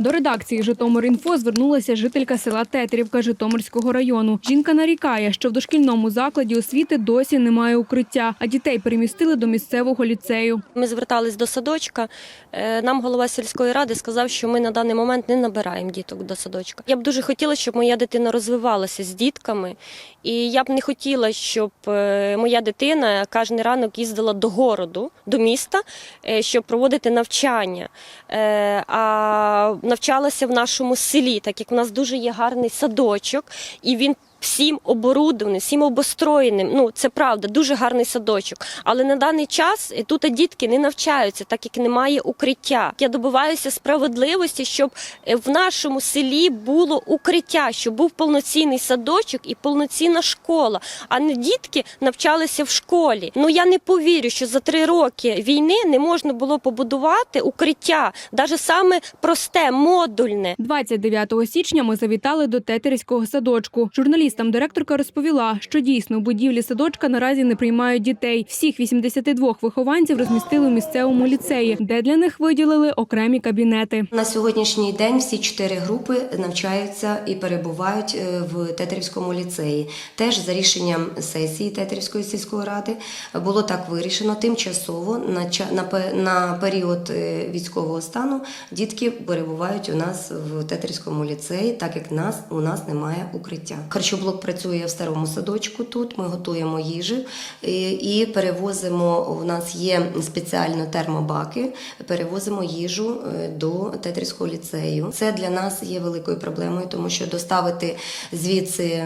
До редакції «Житомир.Інфо» звернулася жителька села Тетерівка Житомирського району. Жінка нарікає, що в дошкільному закладі освіти досі немає укриття, а дітей перемістили до місцевого ліцею. Ми звертались до садочка. Е, Нам голова сільської ради сказав, що ми на даний момент не набираємо діток до садочка. Я б дуже хотіла, щоб моя дитина розвивалася з дітками, і я б не хотіла, щоб е, моя дитина кожен ранок їздила до городу, до міста, е, щоб проводити навчання. А навчалася в нашому селі, так як в нас дуже є гарний садочок, і він. Всім оборудованим, всім обостроєним. Ну це правда, дуже гарний садочок. Але на даний час е, тут дітки не навчаються, так як немає укриття. Я добиваюся справедливості, щоб е, в нашому селі було укриття, щоб був повноцінний садочок і повноцінна школа, а не дітки навчалися в школі. Ну я не повірю, що за три роки війни не можна було побудувати укриття, навіть саме просте, модульне. 29 січня ми завітали до Тетерівського садочку. Журналістам директорка розповіла, що дійсно у будівлі садочка наразі не приймають дітей. Всіх 82 вихованців розмістили у місцевому ліцеї, де для них виділили окремі кабінети. На сьогоднішній день всі чотири групи навчаються і перебувають е, в Тетерівському ліцеї. Теж за рішенням сесії Тетерівської сільської ради було так вирішено. Тимчасово на період е, військового стану дітки перебувають у нас в Тетерівському ліцеї, так як нас у нас немає укриття. Харчоблок працює в старому садочку. Тут ми готуємо їжу і, перевозимо. У нас є спеціально термобаки. Перевозимо їжу е, до Тетерівського ліцею. Це для нас є великою проблемою, тому що доставити звідси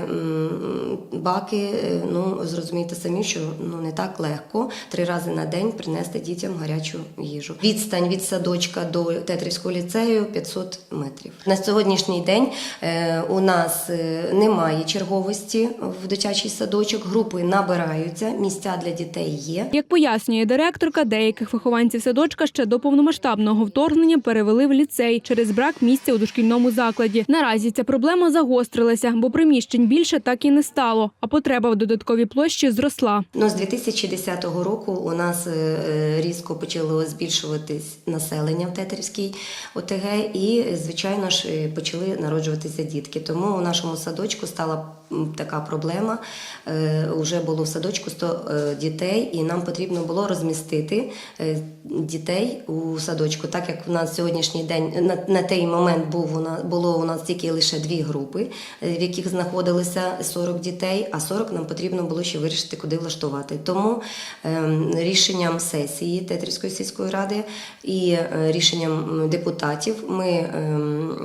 баки, е, ну зрозумієте самі, що ну не так легко три рази на день принести дітям гарячу їжу. Відстань від садочка до Тетрівського ліцею 500 метрів. На сьогоднішній день е, у нас немає черговості в дитячий садочок. Групи набираються, місця для дітей є. Як пояснює директорка, деяких вихованців садочка ще до повномасштабного вторгнення перевели в ліцей через брак місця у дошкільному закладі. Наразі ця проблема загострилася, бо приміщень більше так і не стало, а потреба в додатковій площі зросла. Ну, з 2010 року у нас е, е, різко почало збільшуватись населення в Тетерівській ОТГ, і, звичайно ж, е, почали народжуватися дітки. Тому у нашому садочку стала така проблема. Е, Уже було в садочку 100 е, дітей, і нам потрібно було розмістити е, дітей у садочку, так як в нас сьогоднішній день на, на той момент був у нас було у нас тільки лише дві групи, в яких знаходилися 40 дітей, а 40 нам потрібно було ще вирішити, куди влаштувати. Тому ем, рішенням сесії Тетрівської сільської ради і рішенням депутатів ми. ем,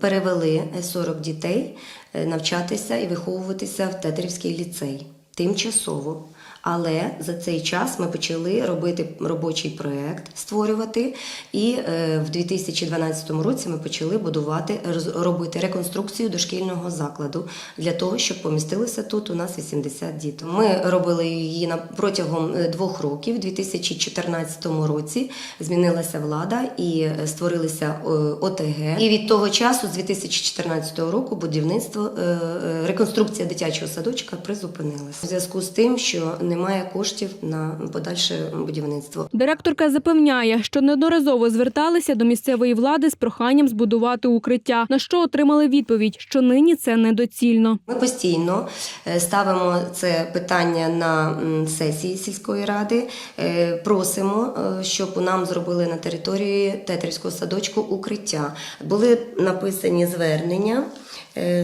Перевели 40 дітей навчатися і виховуватися в Тетерівський ліцей тимчасово. Але за цей час ми почали робити робочий проєкт, створювати, і е, в 2012 році ми почали будувати, робити реконструкцію дошкільного закладу для того, щоб помістилося тут у нас 80 діток. Ми робили її протягом е, двох років. У 2014 році змінилася влада і е, створилися ОТГ. І від того часу, з 2014 року, будівництво реконструкція дитячого садочка призупинилася у зв'язку з тим, що немає коштів на подальше будівництво. Директорка запевняє, що неодноразово зверталися до місцевої влади з проханням збудувати укриття, на що отримали відповідь, що нині це недоцільно. Ми постійно е, ставимо це питання на сесії сільської ради. е, Просимо, е, щоб нам зробили на території Тетерівського садочку укриття. Були написані звернення,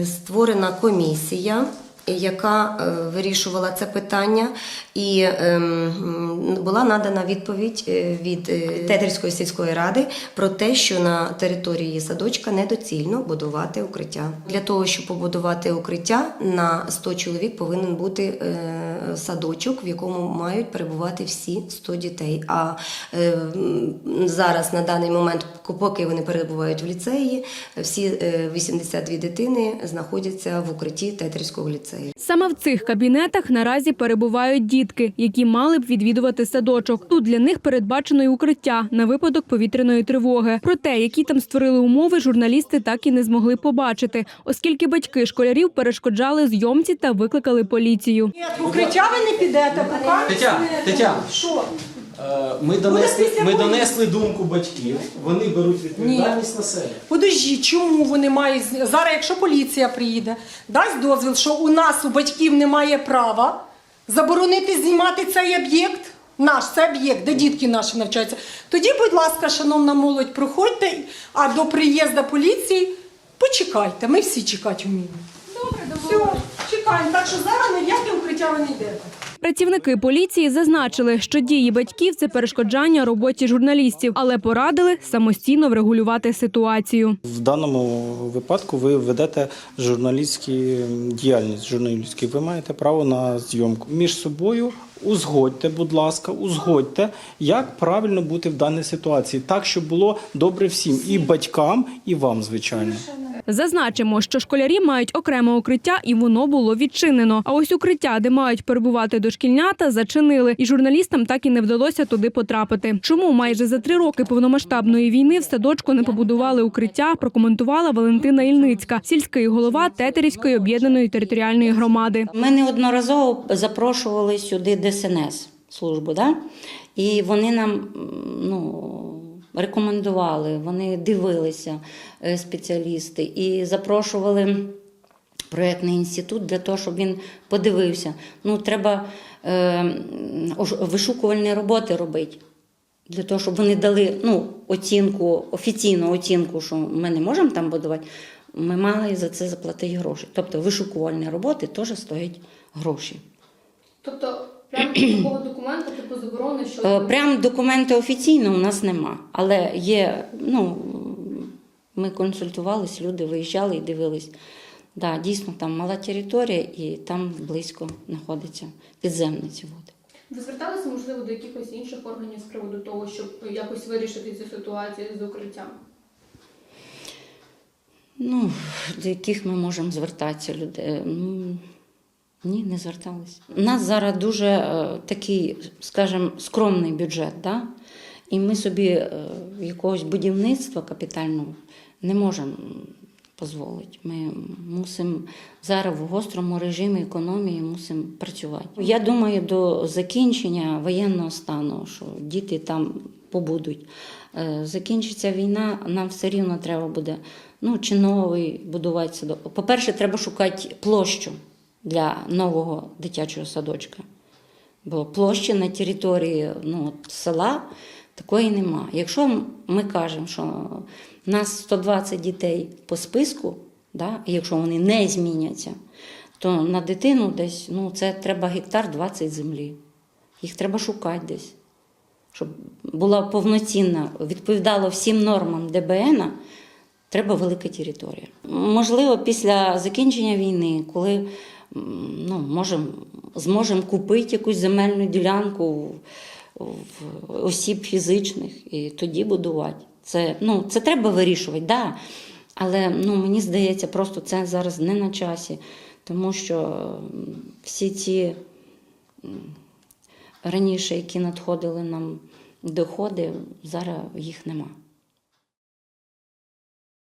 створена комісія. Яка е, вирішувала це питання, і ем, була надана відповідь е, від Тетерської сільської ради про те, що на території садочка недоцільно будувати укриття. Для того, щоб побудувати укриття, на 100 чоловік повинен бути е, садочок, в якому мають перебувати всі 100 дітей. А е, зараз на даний момент, поки вони перебувають в ліцеї, всі е, 82 дитини знаходяться в укритті Тетерівського ліцею. Саме в цих кабінетах наразі перебувають дітки, які мали б відвідувати садочок. Тут для них передбачено й укриття на випадок повітряної тривоги. Проте, які там створили умови, журналісти так і не змогли побачити, оскільки батьки школярів перешкоджали зйомці та викликали поліцію. Ні, укриття ви не підете, поки Тетя, Тетя. Що? Е, Ми донесли, після ми донесли думку батьків, вони беруть відповідальність на себе. Подожди, чому вони мають з- зараз, якщо поліція приїде, дасть дозвіл, що у нас у батьків немає права заборонити знімати цей об'єкт, наш це об'єкт, де дітки наші навчаються. Тоді, будь ласка, шановна молодь, проходьте, а до приїзду поліції почекайте. Ми всі чекати вміємо. Чекаємо. Так що зараз ніяке укриття ви не йдете. Працівники поліції зазначили, що дії батьків це перешкоджання роботі журналістів, але порадили самостійно врегулювати ситуацію. В даному випадку ви ведете журналістську діяльність. Журналістську. Ви маєте право на зйомку. Між собою узгодьте, будь ласка, узгодьте, як правильно бути в даній ситуації, так, щоб було добре всім і батькам, і вам, звичайно. Зазначимо, що школярі мають окреме укриття, і воно було відчинено. А ось укриття, де мають перебувати дошкільнята, зачинили, і журналістам так і не вдалося туди потрапити. Чому майже за три роки повномасштабної війни в садочку не побудували укриття? Прокоментувала Валентина Ільницька, сільський голова Тетерівської об'єднаної територіальної громади. Ми неодноразово запрошували сюди ДСНС службу, да? і вони нам ну, рекомендували, вони дивилися е, спеціалісти і запрошували проєктний інститут для того, щоб він подивився. Ну, треба е, вишукувальні роботи робити. Для того, щоб вони дали ну, оцінку, офіційну оцінку, що ми не можемо там будувати, ми мали за це заплатити гроші. Тобто вишукувальні роботи теж стоять гроші. Тобто, прямо такого документу, типу заборони, що Е, Прям документи офіційно у нас нема. Але є, ну, ми консультувалися, люди виїжджали і дивились. Да, дійсно, там мала територія і там близько знаходиться підземні ці води. ви зверталися, можливо, до якихось інших органів з приводу того, щоб якось вирішити цю ситуацію з укриттям? Ну, до яких ми можемо звертатися людей? Ні, не зверталися. У нас зараз дуже е, такий, скажімо, скромний бюджет, да? і ми собі е, якогось будівництва капітального не можемо дозволити. Ми мусимо зараз в гострому режимі економії мусимо працювати. Я думаю, до закінчення воєнного стану, що діти там побудуть. Е, Закінчиться війна, нам все рівно треба буде ну, чи новий будувати садок. По-перше, треба шукати площу для нового дитячого садочка. Бо площі на території ну, села такої нема. Якщо ми кажемо, що в нас 120 дітей по списку, да, якщо вони не зміняться, то на дитину десь ну, це треба гектар 20 землі. Їх треба шукати десь. Щоб була повноцінна, відповідала всім нормам ДБН, треба велика територія. Можливо, після закінчення війни, коли ну, можем, зможемо купити якусь земельну ділянку в, в осіб фізичних і тоді будувати. Це, ну, це треба вирішувати, да. але ну, мені здається, просто це зараз не на часі, тому що всі ці раніше, які надходили нам доходи, зараз їх нема.